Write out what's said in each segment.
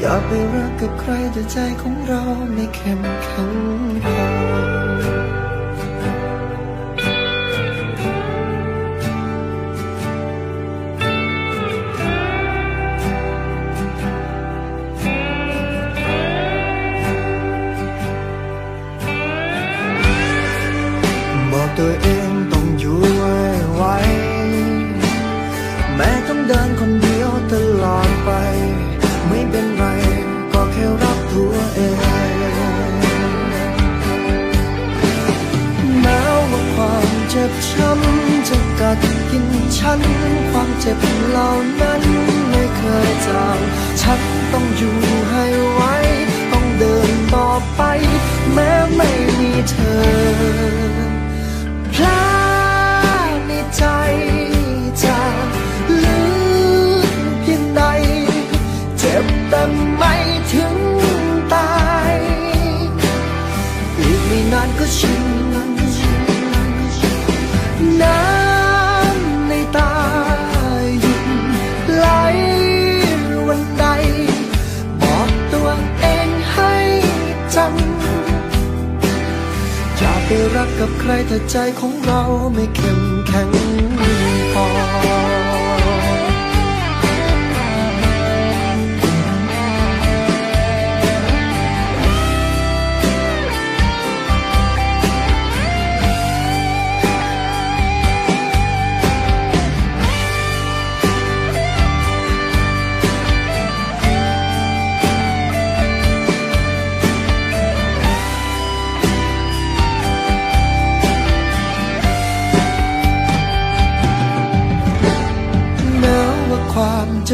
อย่าไปรักกับใครแต่ใจของเราไม่เข้มแข็งพอ ฉันความเจ็บเหล่านั้นไม่เคยจางฉันต้องอยู่ให้ไวต้องเดินต่อไป แม้ไม่มีเธอ ใครแต่ใจของเราไม่เข้มแข็งพอ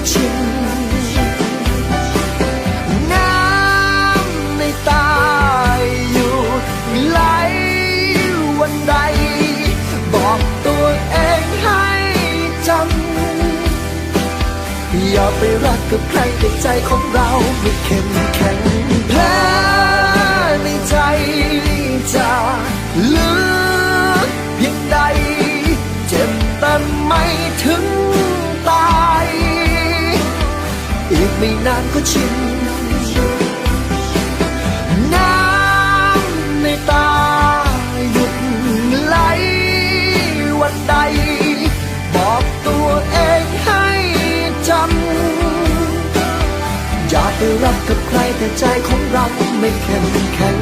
ก็ชินน้ำในตาหยุดไหลวันใด บอกตัวเองให้จำอย่าไปรักกับใครแต่ใจของเราไม่เข้มแข็งแผลในใจจะลึกเพียงใด เจ็บแต่ไม่ถึง ไม่นานก็ชินน้ำในตาหยุดไหลวันใด บอกตัวเองให้จำอย่าไปรับกับใครแต่ใจของเราไม่เข้มแข็ง